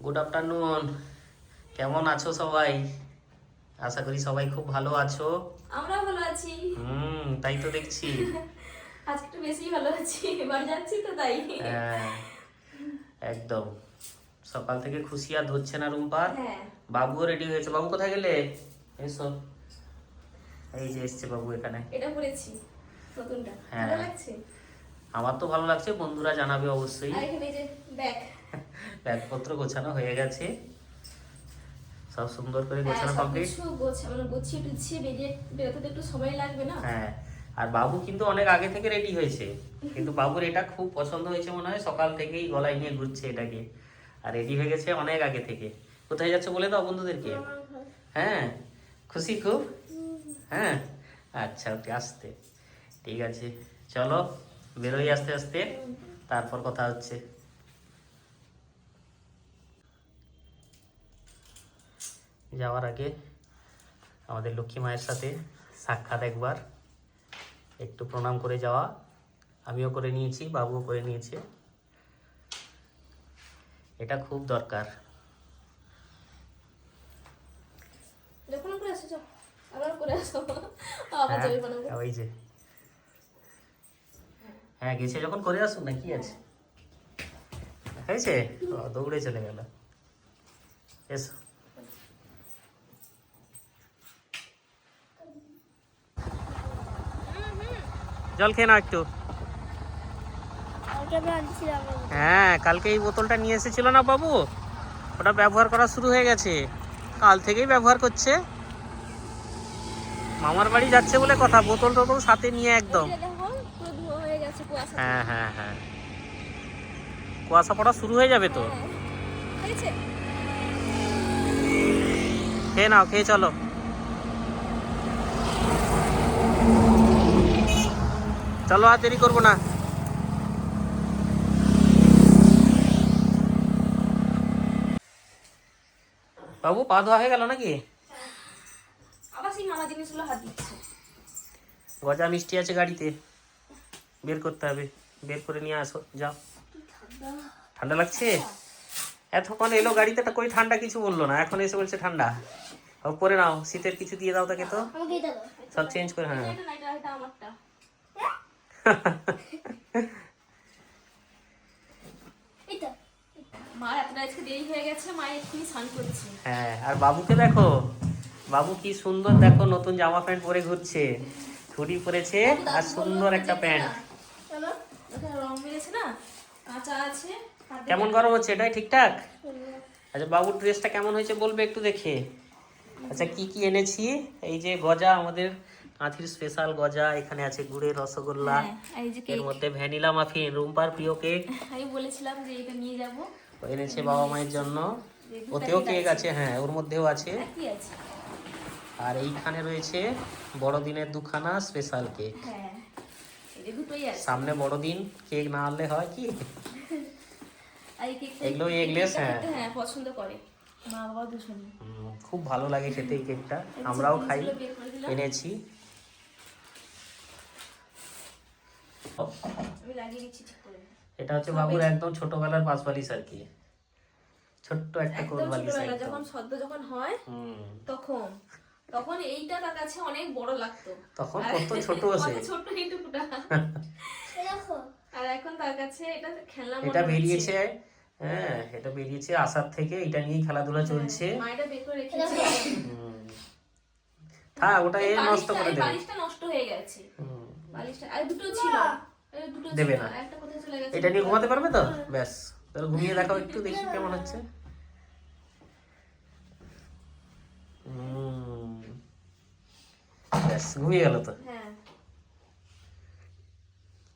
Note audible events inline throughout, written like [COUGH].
Good afternoon কেমন আছো সবাই? আশা করি সবাই খুব ভালো আছো। আমরা ভালো আছি। হুম তাই তো দেখছি। [LAUGHS] আজকে একটু বেশি ভালো আছি। এবার যাচ্ছি তো তাই। হ্যাঁ একদম। সকাল থেকে খুশি আর ধরছে না রুম্পার হ্যাঁ। বাবুও রেডি হয়েছে। বাবু কোথায় গেলে? এসো। এই যে এসছে বাবু এখানে। এটা পরেছি নতুনটা। হ্যাঁ। ভালো লাগছে? আমার তো ভালো লাগছে বন্ধুরা জানাবে অবশ্যই। আর এখানে এই যে ব্যাগ। [LAUGHS] ব্যাগপত্র গোছানো হয়ে গেছে। সব সুন্দর করে হ্যাঁ গোছানো কমপ্লিট। মানে গুছিয়ে টুছিয়ে বেরিয়ে বেরোতে একটু সময় লাগবে না? হ্যাঁ আর বাবু কিন্তু অনেক আগে থেকে রেডি হয়েছে। কিন্তু বাবুর এটা খুব পছন্দ হয়েছে মনে হয় সকাল থেকেই গলায় নিয়ে ঘুরছে এটাকে। আর রেডি হয়ে গেছে অনেক আগে থেকে। কোথায় যাচ্ছে বলে দাও বন্ধুদেরকে? হ্যাঁ খুশি খুব? হ্যাঁ আচ্ছা ওকে আসতে। ঠিক আছে চলো বেরোই আস্তে আস্তে। তারপর কথা হচ্ছে। যাওয়ার আগে আমাদের লক্ষ্মী মায়ের সাথে সাক্ষাৎ একবার। একটু প্রণাম করে যাওয়া। আমিও করে নিয়েছি বাবুও করে নিয়েছে। এটা খুব দরকার। হ্যাঁ, বানাবো। ওই যে। হ্যাঁ গেছে যখন করে আসুন না কি আছে? হয়েছে? দৌড়ে চলে গেল। এসো। জল খেয়ে নাও একটু। হ্যাঁ কালকে এই বোতলটা নিয়ে এসেছিল না বাবু? ওটা ব্যবহার করা শুরু হয়ে গেছে। কাল থেকেই ব্যবহার করছে। মামার বাড়ি যাচ্ছে বলে কথা বোতল টোতল সাথে নিয়ে একদম। হয়ে হ্যাঁ হ্যাঁ হ্যাঁ। কুয়াশা পড়া শুরু হয়ে যাবে তো? হ্যাঁ। খেয়ে নাও খেয়ে চলো। চলো আর দেরি করব না। বাবু পা ধোয়া হয়ে গেল নাকি? আবার সেই মামা জিনিসগুলো হাত দিচ্ছে। গজা মিষ্টি আছে গাড়িতে। বের করতে হবে। বের করে নিয়ে আসো যাও। ঠান্ডা লাগছে? এতক্ষণ এলো গাড়িতে তা কই ঠান্ডা কিছু বলল না। এখন এসে বলছে ঠান্ডা। ও পরে নাও। শীতের কিছু দিয়ে দাও তাকে তো। সব চেঞ্জ করে হ্যাঁ এটা না এটা এটা আমারটা মা এতটা আজকে দেরি হয়ে গেছে মা এক্ষুনি স্নান করছে। হ্যাঁ আর বাবুকে দেখো বাবু কি সুন্দর দেখো নতুন জামা প্যান্ট পরে ঘুরছে। ছুটি পরেছে আর সুন্দর একটা প্যান্ট। রং বেড়েছে না? কাঁচা আছে কেমন গরম হচ্ছে? এটাই ঠিকঠাক? আচ্ছা বাবুর ড্রেসটা কেমন হয়েছে বলবে একটু দেখে। আচ্ছা কি কি এনেছি? এই যে গজা আমাদের আঁথির স্পেশাল গজা এখানে আছে গুড়ের রসগোল্লা হ্যাঁ, এর মধ্যে ভ্যানিলা মাফিন রুম্পার প্রিয় কেক আমি বলেছিলাম যে এটা নিয়ে যাব। এনেছে বাবা মায়ের জন্য। ওতেও কেক আছে। হ্যাঁ ওর মধ্যেও আছে। কি আছে? আর এইখানে রয়েছে বড়দিনের দুখানা স্পেশাল কেক হ্যাঁ আছে। সামনে বড়দিন কেক না আনলে হয় কি? এগুলো এগলেস হ্যাঁ। হ্যাঁ পছন্দ করে। খুব ভালো লাগে খেতে এই কেকটা আমরাও খাই এনেছি আমি লাগিয়ে দিচ্ছি ঠিক করে এটা হচ্ছে বাবুর একদম ছোটবেলার পাঁচ বালিশ আর কি। ছোট্ট একটা কোল একদম। বালিশ যখন সদ্য যখন হয় তখন তখন এইটা তার কাছে অনেক বড় লাগতো। তখন কত ছোট কত ছোট এইটুকুটা আর এখন তার কাছে এটা খেলনা এটা বেরিয়েছে হ্যাঁ এটা বেরিয়েছে আসার থেকে এটা নিয়েই খেলাধুলা চলছে। মা এটা বের করে রেখেছে। হুম। থাক ওটা এ নষ্ট করে দেবে। নষ্ট হয়ে গেছে। হুম। বালিশটা আর দুটো ছিল। দুটো দেবে না। একটা কোথায় চলে গেছে? এটা নিয়ে ঘুমাতে পারবে তো? ব্যাস তাহলে ঘুমিয়ে দেখাও একটু দেখি কেমন হচ্ছে। ব্যাস ঘুমিয়ে গেল তো। হ্যাঁ।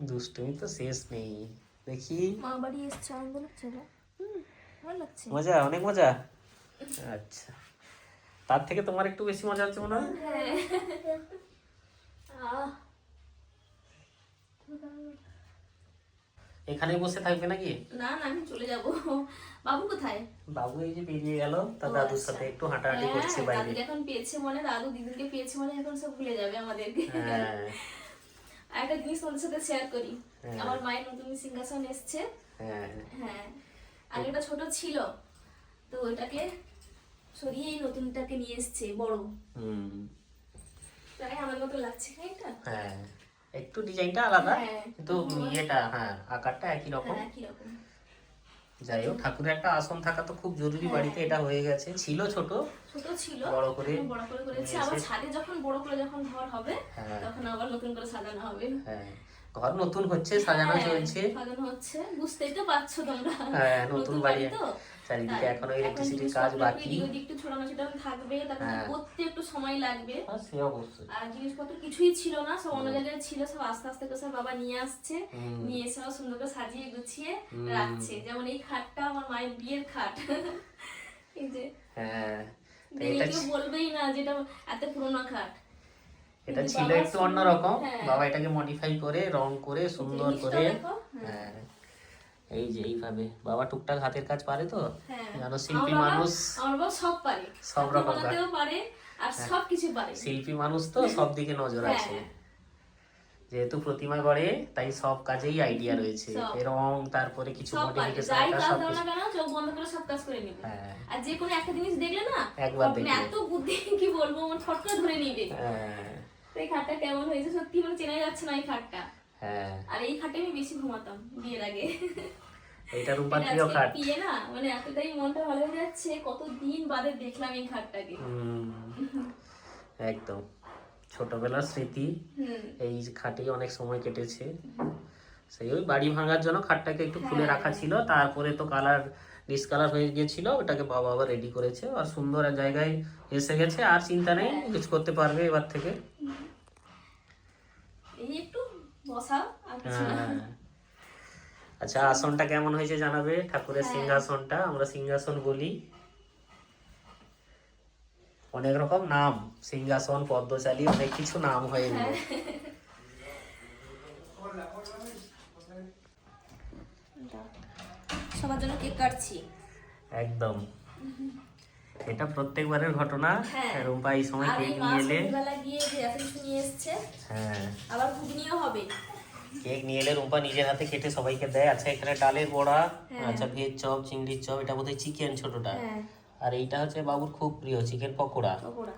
দুষ্টুমি তো শেষ নেই। দেখি। মা বাড়ি এসছে আনন্দ লাগছে না? হুম, ভালো লাগছে। মজা অনেক মজা? আচ্ছা। তার থেকে তোমার একটু বেশি মজা হচ্ছে মনে হয় হ্যাঁ আহ, এখানেই বসে থাকবে নাকি? না না আমি চলে যাব। বাবু কোথায়? বাবু এই যে বেরিয়ে গেল তার দাদুর আচ্ছা। সাথে একটু হাঁটাহাঁটি হ্যাঁ, করছে বাইরে। দাদুকে এখন পেয়েছে মনে দাদু দিদিকে পেয়েছে মনে এখন সব ভুলে যাবে আমাদেরকে হ্যাঁ। আর একটা জিনিস তোমাদের সাথে শেয়ার করি। হ্যাঁ। আমার মায়ের নতুন সিংহাসন এসছে। হ্যাঁ। হ্যাঁ। আগে একটা ছোট ছিল তো ওটাকে সরিয়ে এই নতুনটাকে নিয়ে এসছে বড়। হুম। তাই আমার মতো লাগছে খানিকটা হ্যাঁ। একটু ডিজাইনটা আলাদা হ্যাঁ। কিন্তু ইয়েটা হ্যাঁ আকারটা একই রকম। হ্যাঁ একই রকম। যাই হোক ঠাকুরের একটা আসন থাকা তো খুব জরুরি বাড়িতে এটা হয়ে গেছে। ছিল ছোট ছোট ছিল বড় করে বড় করে করেছি। আবার ছাদে যখন বড় করে যখন ঘর হবে হ্যাঁ। তখন আবার নতুন করে সাজানো হবে। হ্যাঁ ঘর নতুন হচ্ছে সাজানো হ্যাঁ, চলছে। সাজানো হচ্ছে বুঝতেই তো পারছ তোমরা। হ্যাঁ নতুন বাড়ি তো। চারিদিকে তাই। এখনও ইলেকট্রিসিটির কাজ বাকি। ওদিক একটু ছড়ানো ছিটানো থাকবে তারপর হ্যাঁ। করতে একটু সময় লাগবে। হ্যাঁ, সে অবশ্যই। আর জিনিসপত্র কিছুই ছিল না সব অন্য জায়গায় ছিল সব আস্তে আস্তে করে সব বাবা নিয়ে আসছে। নিয়ে এসে সুন্দর করে সাজিয়ে গুছিয়ে রাখছে। যেমন এই খাটটা আমার মায়ের বিয়ের খাট। [LAUGHS] এই যে। হ্যাঁ। এটা কেউ বলবেই না যেটা এত পুরোনো খাট। এটা ছিল একটু অন্যরকম। হ্যাঁ। বাবা এটাকে মডিফাই করে রং করে সুন্দর করে দেখো, হ্যাঁ। এই যে এইভাবে। বাবা টুকটাক হাতের কাজ পারে তো? হ্যাঁ। জানো শিল্পী মানুষ সব পারে। সব রকম পারে। আর সব কিছু পারে। শিল্পী মানুষ তো সব দিকে নজর হ্যাঁ। আছে। যেহেতু প্রতিমা গড়ে তাই সব কাজেই আইডিয়া রয়েছে। রং তারপরে কিছু মডিফিকেশন সব চোখ বন্ধ করে সব কাজ করে নিবে। হ্যাঁ। আর যে কোনো একটা জিনিস দেখলে না একবার দেখলে। এত বুদ্ধি কি বলব আমার ফট করে ধরে নিবে। হ্যাঁ। এই খাটটা কেমন হয়েছে সত্যি মানে চেনা যাচ্ছে না এই খাটটা। হ্যাঁ। আর এই খাটে আমি বেশি ঘুমাতাম বিয়ের আগে। এইটা রূপার প্রিয় খাট। বিয়ে না মানে এতটাই মনটা ভালো হয়ে যাচ্ছে কত দিন বাদে দেখলাম এই খাটটাকে। একদম। ছোটবেলার স্মৃতি এই খাটেই অনেক সময় কেটেছে। সেই ওই বাড়ি ভাঙার জন্য খাটটাকে একটু খুলে রাখা ছিল। তারপরে তো কালার ডিসকালার হয়ে গিয়েছিল। ওটাকে বাবা আবার রেডি করেছে। আর সুন্দর এক জায়গায় এসে গেছে। আর চিন্তা নেই কিছু করতে পারবে এবার থেকে এই একটু বসা আর কিছু না। হ্যাঁ। আচ্ছা আসনটা কেমন হয়েছে জানাবে? ঠাকুরের সিংহাসনটা আমরা সিংহাসন বলি। অনেক রকম নাম সিংহাসন পদ্মশালী অনেক কিছু নাম হয়ে। গেল সবার জন্য কেক কাটছি। একদম। এটা প্রত্যেকবারের ঘটনা। হ্যাঁ। রুম্পা এই সময় কেক নিয়ে এলে। গিয়ে নিয়ে এসছে হ্যাঁ। আবার ঘুগনিও হবে। কেক নিয়ে এলে রুম্পা নিজের হাতে কেটে সবাইকে দেয়। আচ্ছা এখানে ডালের বড়া হ্যাঁ। আচ্ছা ভেজ চপ চিংড়ির চপ এটা বোধহয় চিকেন ছোটটা। হ্যাঁ। আর এইটা হচ্ছে বাবুর খুব প্রিয় চিকেন পকোড়া। পকোড়া।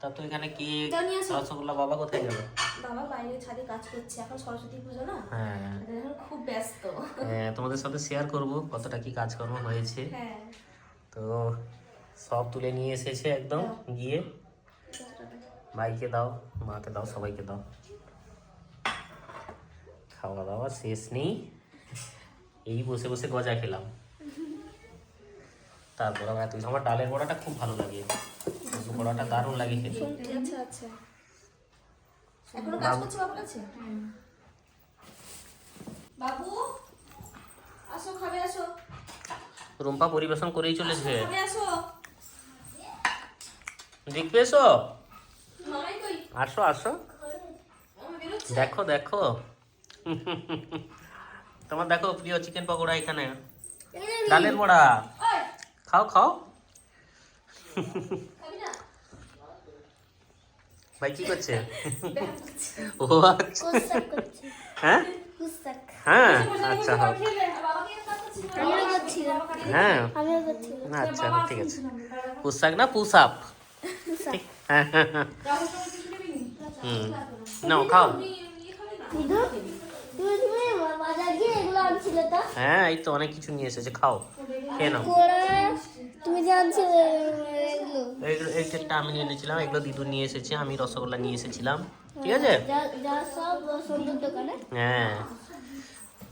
তা তো এখানে কেক। রসগোল্লা বাবা কোথায় গেল বাবা বাইরে ছাদে কাজ করছে এখন সরস্বতী পুজো না? হ্যাঁ। এখন খুব ব্যস্ত। হ্যাঁ, তোমাদের সাথে শেয়ার করব কতটা কি কাজকর্ম হয়েছে। হ্যাঁ। তো সব তুলে নিয়ে এসেছে একদম গিয়ে ভাইকে দাও মাকে দাও সবাইকে দাও। খাওয়া দাওয়া শেষ নেই। এই বসে বসে গজা খেলাম। তারপর আমার কিছু- আমার ডালের বড়াটা খুব ভালো লাগে। বড়াটা দারুণ লাগে খেতে। এখনও কাজ করছে বাবুর কাছে? বাবু আসো খাবে আসো। রুম্পা পরিবেশন করেই চলেছে। আসো। দেখবে এসো? আসো আসো। দেখো দেখো। তোমার দেখো প্রিয় চিকেন পকোড়া এখানে। ডালের বড়া। খাও খাও। ভাই, কি করছে? ও আচ্ছা। হ্যাঁ? হ্যাঁ আচ্ছা হোক হ্যাঁ। না আচ্ছা ঠিক আছে। পুষাক না পুষ আপ নাও খাও তুমি তুমি বাজার গিয়ে এগুলো আনছিলে তো হ্যাঁ এই তো অনেক কিছু নিয়ে এসেছে খাও খেয়ে নাও তুমি এগুলো এই কেকটা আমি নিয়ে এনেছিলাম এগুলো দিদু নিয়ে এসেছে আমি রসগোল্লা নিয়ে এসেছিলাম ঠিক আছে যা যা সব সন্ধ্যের দোকানে হ্যাঁ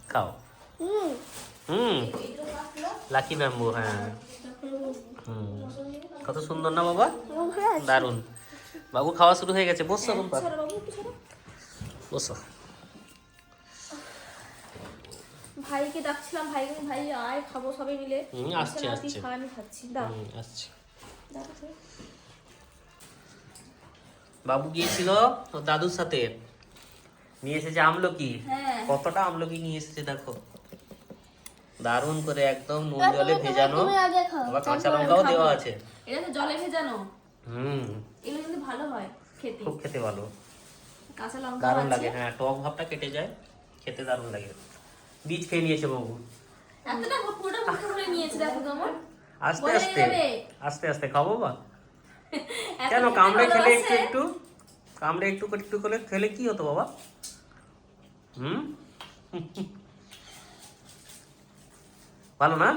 খাও হুম হুম লাকি ব্যাম্বু হ্যাঁ হুম কত সুন্দর না বাবা দারুণ। বাবু খাওয়া শুরু হয়ে গেছে। বসো রুম্পা। বসো। ভাইকে ডাকছিলাম ভাই ভাই আয় খাব সবাই মিলে। আসছে, আসছে। আমি খাচ্ছি। দাও আসছি। বাবু গিয়েছিল ওর দাদুর সাথে। নিয়ে এসেছে আমলকি। হ্যাঁ। কতটা আমলকি নিয়ে এসেছে দেখো। দারুণ করে একদম নুন জলে ভেজানো। আবার কাঁচা লঙ্কাও দেওয়া আছে। এটা তো জলে ভেজানো। হুম। এগুলো কিন্তু ভালো হয় খেতে। খুব খেতে ভালো। কাঁচা লঙ্কা দারুণ লাগে হ্যাঁ টক ভাবটা কেটে যায় খেতে দারুণ লাগে। বীজ খেয়ে নিয়েছে বাবু। এতটা পুরোটা মুখে করে নিয়েছে দেখো কেমন। আস্তে আস্তে আস্তে আস্তে খাব বা? কেন কামড়ে খেলে একটু একটু? কামড়ে একটু একটু করে খেলে কি হতো বাবা? হুম? ভালো না?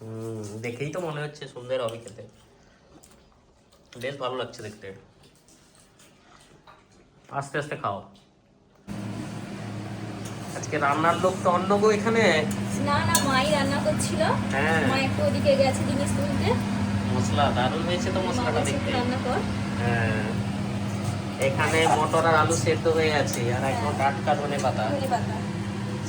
হুম দেখেই তো মনে হচ্ছে সুন্দর হবে খেতে। বেশ ভালো লাগছে দেখতে। আস্তে আস্তে খাও। আজকে রান্নার লোক তো অন্য গো এখানে। না না মাই রান্না করছিল। হ্যাঁ। মা একটু ওদিকে গেছে জিনিস তুলতে। মশলা দারুণ হয়েছে তো মশলাটা দেখতে। রান্না কর। হ্যাঁ। এখানে মটর আর আলু সেদ্ধ হয়ে আছে আর একদম টাটকা ধনে পাতা। ধনে পাতা।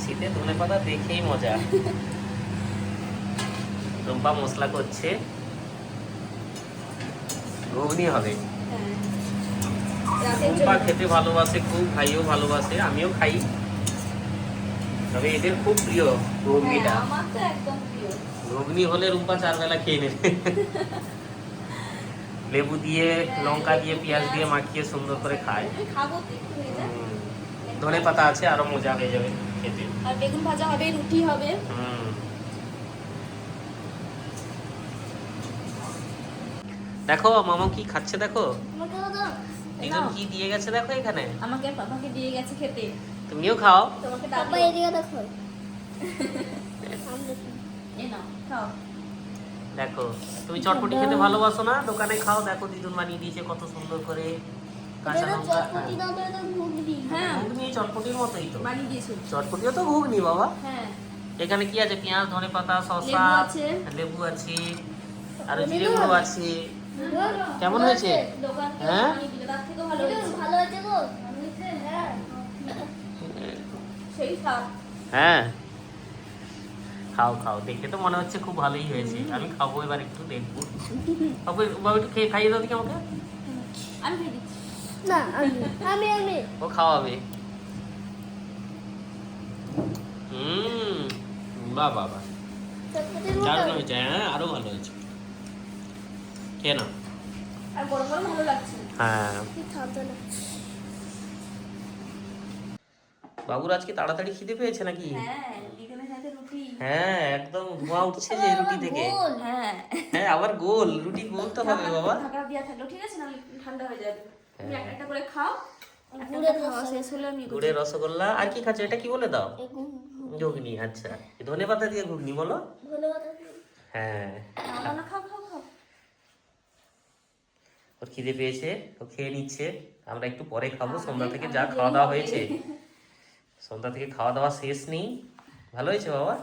শীতে ধনে পাতা দেখেই মজা। [LAUGHS] রুম্পা মশলা করছে। ঘুগনি হবে। হ্যাঁ। জন্য খেতে ভালোবাসে খুব ভাইও ভালোবাসে আমিও খাই। তবে এদের খুব প্রিয় ঘুগনিটা। হ্যাঁ, ঘুগনি হলে রুম্পা চার বেলা খেয়ে নেবে। [LAUGHS] লেবু দিয়ে লঙ্কা দিয়ে পেঁয়াজ দিয়ে মাখিয়ে সুন্দর করে খায়। ধনে পাতা আছে আরও মজা হয়ে যাবে খেতে। আর বেগুন ভাজা হবে রুটি হবে। হুম। দেখো মামা কি খাচ্ছে দেখো? আমাকে দাও কি দিয়ে গেছে দেখো এখানে? আমাকে পাপাকে দিয়ে গেছে খেতে। তুমিও খাও। তোমাকে পাপা এদিকে দেখো। [LAUGHS] এ নাও খাও। দেখো তুমি চটপটি খেতে ভালোবাসো না? দোকানে খাও। দেখো দিদুন বানিয়ে দিয়েছে কত সুন্দর করে কাঁচা লঙ্কা। হ্যাঁ। ঘুগনি চটপটির মতোই তো। বানিয়ে দিয়েছ। চটপটিও তো ঘুগনি বাবা। হ্যাঁ। এখানে কি আছে? পেঁয়াজ ধনে পাতা শসা আছে। লেবু আছে আর জিরে গুঁড়ো আছে। কেমন হয়েছে? হ্যাঁ? হ্যাঁ। খাও খাও। দেখে তো মনে হচ্ছে খুব ভালোই হয়েছে। আমি খাব এবার একটু, দেখব। বাবু বাবু, একটু খেয়ে খাইয়ে দাও দেখি আমাকে। না আমি ও খাওয়াবে। হুম। বাহ বাহ। দারুণ হয়েছে হ্যাঁ আরও ভালো হয়েছে। খেয়ে নাও হ্যাঁ। না বাবুর আজকে তাড়াতাড়ি খিদে পেয়েছে নাকি? হ্যাঁ হ্যাঁ একদম ধোঁয়া উঠছে যে রুটি থেকে। হ্যাঁ। হ্যাঁ আবার গোল। রুটি গোল তো হবে বাবা। ঠিক আছে? না ঠান্ডা হয়ে যাবে। তুমি হ্যাঁ। একটা একটা করে খাও। গুড়ের রসগোল্লা। শেষ হলে আমি গুড়ের রসগোল্লা? আর কি খাচ্ছ? এটা কি বলে দাও? ঘুগনি। ঘুগনি আচ্ছা। ধনে পাতা দিয়ে ঘুগনি বলো। হ্যাঁ খাও না খাও খাও খাও ওর খিদে পেয়েছে ও খেয়ে নিচ্ছে। আমরা একটু পরে খাব সন্ধ্যা থেকে যা খাওয়া দাওয়া হয়েছে। সন্ধ্যা থেকে খাওয়া দাওয়া শেষ নেই। ভালো হয়েছে বাবা?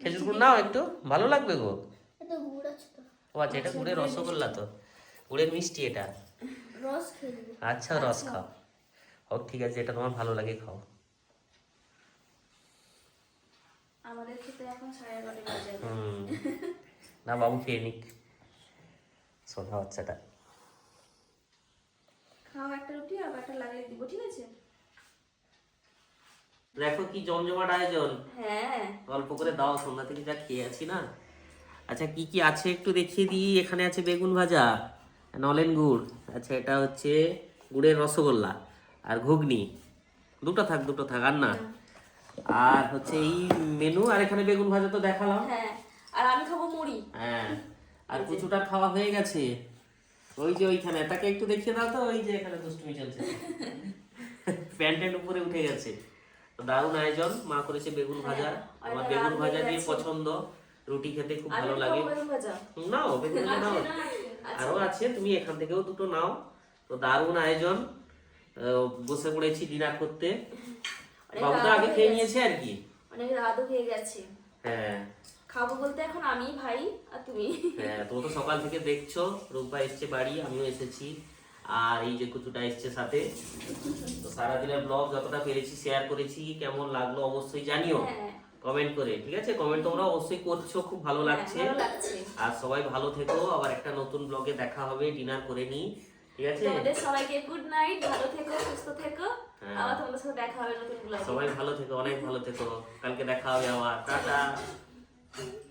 খেজুর গুড় নাও একটু ভালো লাগবে গো। ও আচ্ছা এটা গুড়ের রসগোল্লা তো। গুড়ের মিষ্টি এটা। আচ্ছা রস খাও। হোক ঠিক আছে এটা তোমার ভালো লাগে খাও। আমাদের খেতে এখন সাড়ে এগারোটা বাজে। হুম। না বাবু খেয়ে নিক। সোনা বাচ্চাটা খাও একটা রুটি আর একটা লাগিয়ে দিব ঠিক আছে? দেখো কি জমজমাট আয়োজন। হ্যাঁ। অল্প করে দাও সন্ধ্যা থেকে যা খেয়ে আছি না। আচ্ছা কি কি আছে একটু দেখিয়ে দিই এখানে আছে বেগুন ভাজা নলেন গুড় আচ্ছা এটা হচ্ছে গুড়ের রসগোল্লা আর ঘুগনি। দুটো থাক দুটো থাক আর না? আর হচ্ছে এই মেনু আর এখানে বেগুন ভাজা তো দেখালাম। হ্যাঁ। আর আমি খাব মুড়ি। হ্যাঁ আর কিছুটা খাওয়া হয়ে গেছে। ওই যে ওইখানে তাকে একটু দেখিয়ে দাও তো ওই যে এখানে দুষ্টুমি চলছে। [LAUGHS] প্যান্টের উপরে উঠে গেছে। দারুণ আয়োজন মা করেছে বেগুন ভাজা। আমার বেগুন ভাজা দিয়ে পছন্দ। রুটি খেতে খুব ভালো লাগে। নাও বেগুন ভাজা। নাও আছে। আরও আছে তুমি এখান থেকেও দুটো নাও। তো দারুণ আয়োজন। বসে পড়েছি ডিনার করতে। আগে খেয়ে নিয়েছে আর কি? অনেক রাতও হয়ে গেছে। হ্যাঁ। খাব বলতে এখন আমি ভাই আর তুমি। হ্যাঁ তোমরা তো সকাল থেকে দেখছ রূপা এসছে বাড়ি আমিও এসেছি। আর এই যে কুচুটা এসছে সাথে। তো সারাদিনের ব্লগ যতটা পেরেছি শেয়ার করেছি কেমন লাগল অবশ্যই জানিও। হ্যাঁ কমেন্ট করে ঠিক আছে? কমেন্ট তোমরা অবশ্যই করছ খুব ভালো লাগছে। আর সবাই ভালো থেকো আবার একটা নতুন ব্লগে দেখা হবে ডিনার করে নি ঠিক আছে? তোমাদের সবাইকে গুড নাইট ভালো থেকো সুস্থ থেকো। হ্যাঁ। আবার তোমাদের সাথে দেখা হবে নতুন ব্লগে সবাই ভালো থেকো অনেক ভালো থেকো। কালকে দেখা হবে আবার। টাটা। Thank you.